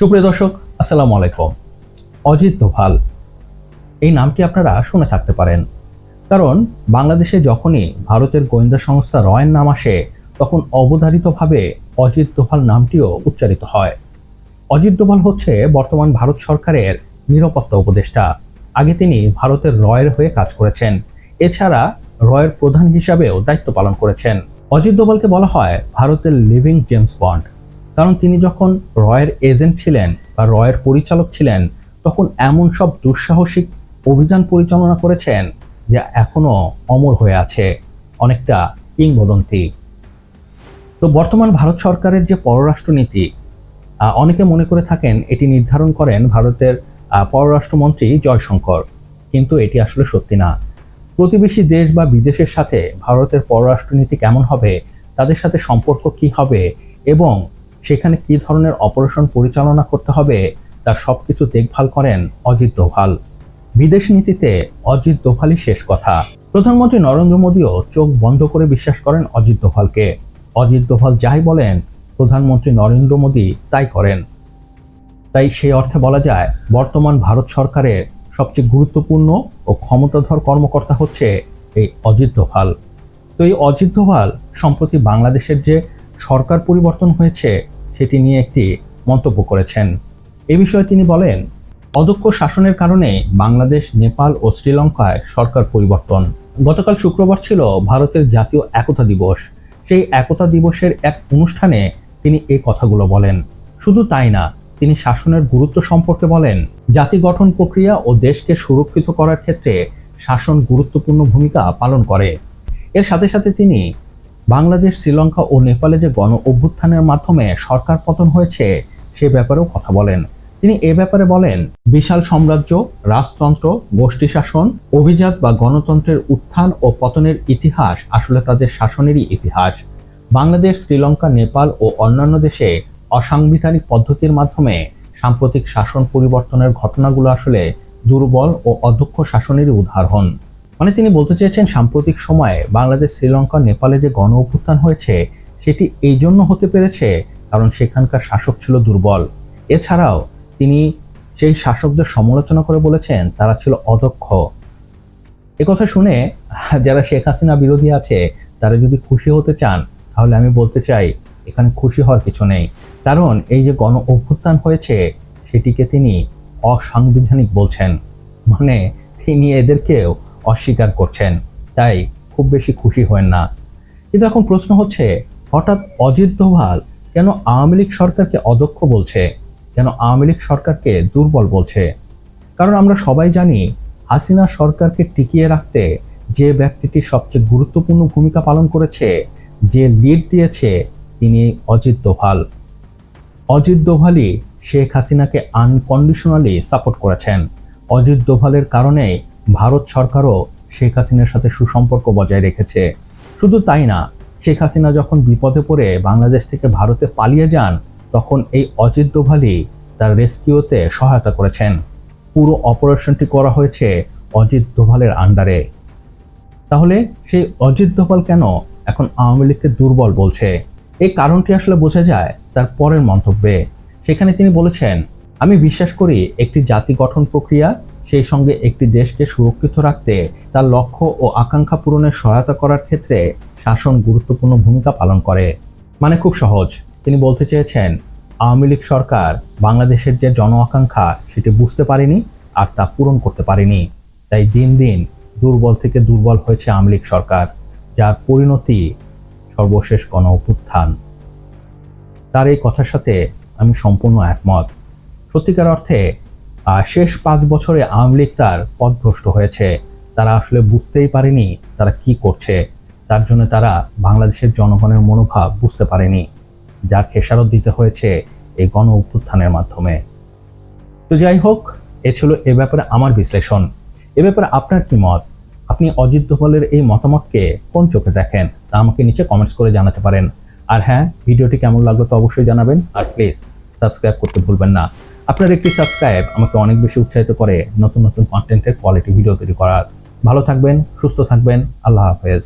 সুপ্রিয় দর্শক, আসসালামু আলাইকুম। অজিত দোভাল। এই নামটি আপনারা শুনে থাকতে পারেন। কারণ বাংলাদেশে যখনই ভারতের গোয়েন্দা সংস্থা রয়ের নাম আসে, তখন অবধারিতভাবে অজিত দোভাল নামটিও উচ্চারিত হয়। অজিত দোভাল হচ্ছে বর্তমান ভারত সরকারের নিরাপত্তা উপদেষ্টা। আগে তিনি ভারতের রয়ের হয়ে কাজ করেছেন। এছাড়া রয়ের প্রধান হিসাবেও দায়িত্ব পালন করেছেন। অজিত দোভালকে বলা হয় ভারতের লিভিং জেমস বন্ড। কারণ তিনি যখন রয়ের এজেন্ট ছিলেন বা রয়ের পরিচালক ছিলেন, তখন এমন সব দুঃসাহসিক অভিযান পরিচালনা করেছেন যা এখনও অমর হয়ে আছে, অনেকটা কিংবদন্তি। তো বর্তমান ভারত সরকারের যে পররাষ্ট্রনীতি অনেকে মনে করে থাকেন এটি নির্ধারণ করেন ভারতের পররাষ্ট্রমন্ত্রী জয়শঙ্কর, কিন্তু এটি আসলে সত্যি না। প্রতিবেশী দেশ বা বিদেশের সাথে ভারতের পররাষ্ট্রনীতি কেমন হবে, তাদের সাথে সম্পর্ক কি হবে এবং সেখানে কি ধরনের অপারেশন পরিচালনা করতে হবে তার সবকিছু দেখভাল করেন অজিত দোভাল। বিদেশ নীতিতে অজিত দোভালই শেষ কথা। প্রধানমন্ত্রী নরেন্দ্র মোদীও চোখ বন্ধ করে বিশ্বাস করেন অজিত দোভালকে। অজিত দোভাল যাই বলেন, প্রধানমন্ত্রী নরেন্দ্র মোদী তাই করেন। তাই সেই অর্থে বলা যায়, বর্তমান ভারত সরকারের সবচেয়ে গুরুত্বপূর্ণ ও ক্ষমতাধর কর্মকর্তা হচ্ছে এই অজিত দোভাল। তো এই অজিত দোভাল, সম্প্রতি বাংলাদেশের যে সরকার পরিবর্তন হয়েছে সেটি নিয়ে একটি মন্তব্য করেছেন। এ বিষয়ে তিনি বলেন অদক্ষ শাসনের কারণে বাংলাদেশ, নেপাল ও শ্রীলঙ্কায় সরকার পরিবর্তন। গতকাল শুক্রবার ছিল ভারতের জাতীয় একতা দিবস। সেই একতা দিবসের এক অনুষ্ঠানে তিনি এই কথাগুলো বলেন। শুধু তাই না, তিনি শাসনের গুরুত্ব সম্পর্কে বলেন, জাতি গঠন প্রক্রিয়া ও দেশকে সুরক্ষিত করার ক্ষেত্রে শাসন গুরুত্বপূর্ণ ভূমিকা পালন করে। এর সাথে সাথে তিনি বাংলাদেশ, শ্রীলঙ্কা ও নেপালে যে গণ অভ্যুত্থানের মাধ্যমে সরকার পতন হয়েছে, সে ব্যাপারেও কথা বলেন। তিনি এ ব্যাপারে বলেন, বিশাল সাম্রাজ্য, রাজতন্ত্র, গোষ্ঠী শাসন, অভিজাত বা গণতন্ত্রের উত্থান ও পতনের ইতিহাস আসলে তাদের শাসনেরই ইতিহাস। বাংলাদেশ, শ্রীলঙ্কা, নেপাল ও অন্যান্য দেশে অসাংবিধানিক পদ্ধতির মাধ্যমে সাম্প্রতিক শাসন পরিবর্তনের ঘটনাগুলো আসলে দুর্বল ও অধ্যক্ষ শাসনেরই উদাহরণ। মানে তিনি বলতে চেয়েছেন, সাম্প্রতিক সময়ে বাংলাদেশ, শ্রীলঙ্কা, নেপালে যে গণ অভ্যুত্থান হয়েছে, সেটি এই জন্য হতে পেরেছে কারণ সেখানকার শাসক ছিল দুর্বল। এছাড়াও তিনি সেই শাসকদের সমালোচনা করে বলেছেন, তারা ছিল অদক্ষ। কথা শুনে যারা শেখ হাসিনা বিরোধী আছে, তারা যদি খুশি হতে চান, তাহলে আমি বলতে চাই, এখানে খুশি হওয়ার কিছু নেই। কারণ এই যে গণ অভ্যুত্থান হয়েছে, সেটিকে তিনি অসাংবিধানিক বলছেন। মানে তিনি এদেরকেও অস্বীকার করছেন, তাই খুব বেশি খুশি হয়েন না। কিন্তু এখন প্রশ্ন হচ্ছে, হঠাৎ অজিত দোভাল কেন আওয়ামী লীগ সরকারকে অদক্ষ বলছে? কেন আওয়ামী লীগ সরকারকে দুর্বল বলছে? কারণ আমরা সবাই জানি, হাসিনা সরকারকে টিকিয়ে রাখতে যে ব্যক্তিটি সবচেয়ে গুরুত্বপূর্ণ ভূমিকা পালন করেছে, যে লিড দিয়েছে, তিনি অজিত দোভাল। অজিত দোভালই শেখ হাসিনাকে আনকন্ডিশনালি সাপোর্ট করেছেন। অজিত দোভালের কারণে ভারত সরকারও শেখ হাসিনার সাথে সুসম্পর্ক বজায় রেখেছে। শুধু তাই না, শেখ হাসিনা যখন বিপদে পড়ে বাংলাদেশ থেকে ভারতে পালিয়ে যান, তখন এই অজিত দোভালই তার রেস্কিউতে সহায়তা করেছেন। পুরো অপারেশনটি করা হয়েছে অজিত দোভালের আন্ডারে। তাহলে সেই অজিত দোভাল কেন এখন আওয়ামী লীগকে দুর্বল বলছে? এই কারণটি আসলে বোঝা যায় তার পরের মন্তব্যে। সেখানে তিনি বলেছেন, আমি বিশ্বাস করি একটি জাতি গঠন প্রক্রিয়া সেই সঙ্গে একটি দেশকে সুরক্ষিত রাখতে তার লক্ষ্য ও আকাঙ্ক্ষা পূরণের সহায়তা করার ক্ষেত্রে শাসন গুরুত্বপূর্ণ ভূমিকা পালন করে। মানে খুব সহজ। তিনি বলতে চেয়েছেন, আওয়ামী লীগ সরকার বাংলাদেশের যে জন আকাঙ্ক্ষা সেটি বুঝতে পারেনি আর তা পূরণ করতে পারেনি। তাই দিন দিন দুর্বল থেকে দুর্বল হয়েছে আওয়ামী লীগ সরকার, যার পরিণতি সর্বশেষ গণ অভ্যুত্থান তার এই কথার সাথে আমি সম্পূর্ণ একমত। সত্যিকার অর্থে শেষ পাঁচ বছরে আওয়ামী লীগ তার পথভ্রষ্ট হয়েছে। তারা আসলে বুঝতেই পারেনি তারা কি করছে। তার জন্য তারা বাংলাদেশের জনগণের মনোভাব বুঝতে পারেনি, যা খেসারত দিতে হয়েছে এই গণ অভ্যুত্থানের মাধ্যমে। তো যাই হোক, এ ছিল এ ব্যাপারে আমার বিশ্লেষণ। এ ব্যাপারে আপনার কি মত? আপনি অজিত দোভালের এই মতামতকে কোন চোখে দেখেন? তা আমাকে নিচে কমেন্টস করে জানাতে পারেন। আর হ্যাঁ ভিডিওটি কেমন লাগল তো অবশ্যই জানাবেন। আর প্লিজ সাবস্ক্রাইব করতে ভুলবেন না। আপনার একটি সাবস্ক্রাইব আমাকে অনেক বেশি উৎসাহিত করে নতুন নতুন কন্টেন্টের কোয়ালিটি ভিডিও তৈরি করার। ভালো থাকবেন, সুস্থ থাকবেন, আল্লাহ হাফেজ।